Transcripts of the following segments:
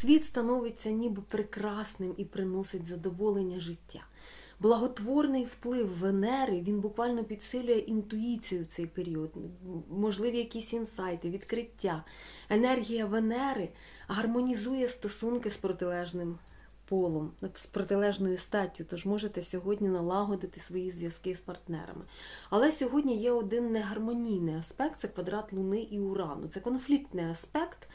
Світ становиться ніби прекрасним і приносить задоволення життя. Благотворний вплив Венери він буквально підсилює інтуїцію в цей період, можливі якісь інсайти, відкриття. Енергія Венери гармонізує стосунки з протилежним полом, з протилежною статтю, тож можете сьогодні налагодити свої зв'язки з партнерами. Але сьогодні є один негармонійний аспект це квадрат Луни і Урану. Це конфліктний аспект,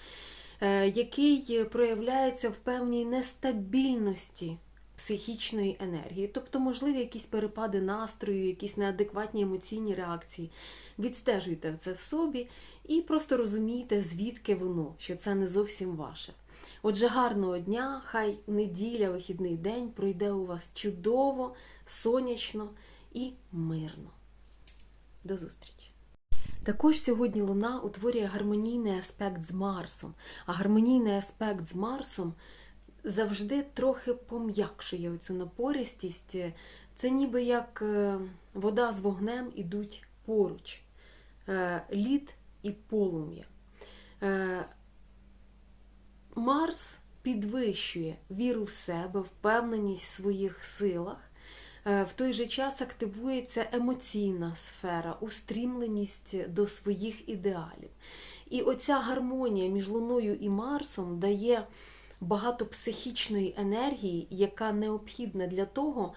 який проявляється в певній нестабільності психічної енергії, тобто, можливі якісь перепади настрою, якісь неадекватні емоційні реакції. Відстежуйте це в собі і просто розумійте, звідки воно, що це не зовсім ваше. Отже, гарного дня, хай неділя, вихідний день пройде у вас чудово, сонячно і мирно. До зустрічі! Також сьогодні Луна утворює гармонійний аспект з Марсом, а гармонійний аспект з Марсом завжди трохи пом'якшує оцю напористість. Це ніби як е, вода з вогнем ідуть поруч, Е, лід і полум'я. Е, Марс підвищує віру в себе, впевненість в своїх силах. Е, В той же час активується емоційна сфера, устрімленість до своїх ідеалів. І оця гармонія між Луною і Марсом дає багато психічної енергії, яка необхідна для того,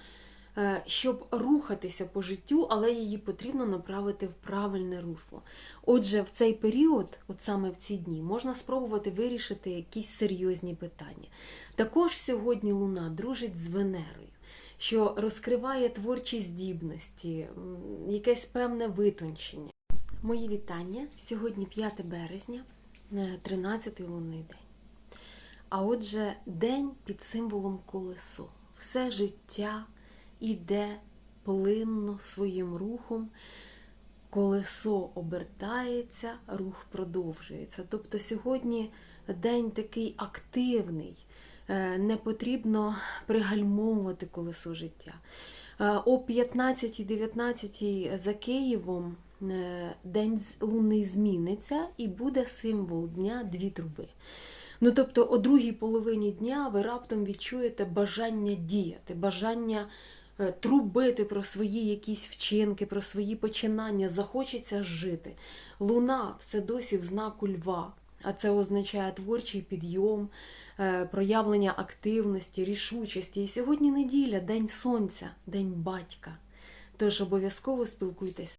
е, щоб рухатися по життю, але її потрібно направити в правильне русло. Отже, в цей період, от саме в ці дні, можна спробувати вирішити якісь серйозні питання. Також сьогодні Луна дружить з Венерою, що розкриває творчі здібності, якесь певне витончення. Мої вітання. Сьогодні 5 березня, 13-й лунний день. А отже, день під символом колесо. Все життя іде плинно своїм рухом, колесо обертається, рух продовжується. Тобто сьогодні день такий активний, е, не потрібно пригальмовувати колесо життя. Е, О 15-19 за Києвом е, день лунний зміниться і буде символ дня дві труби. Ну, тобто, о другій половині дня ви раптом відчуєте бажання діяти, бажання е, трубити про свої якісь вчинки, про свої починання, захочеться жити. Луна все досі в знаку льва, а це означає творчий підйом, е, проявлення активності, рішучості. І сьогодні неділя, день сонця, день батька. Тож обов'язково спілкуйтесь.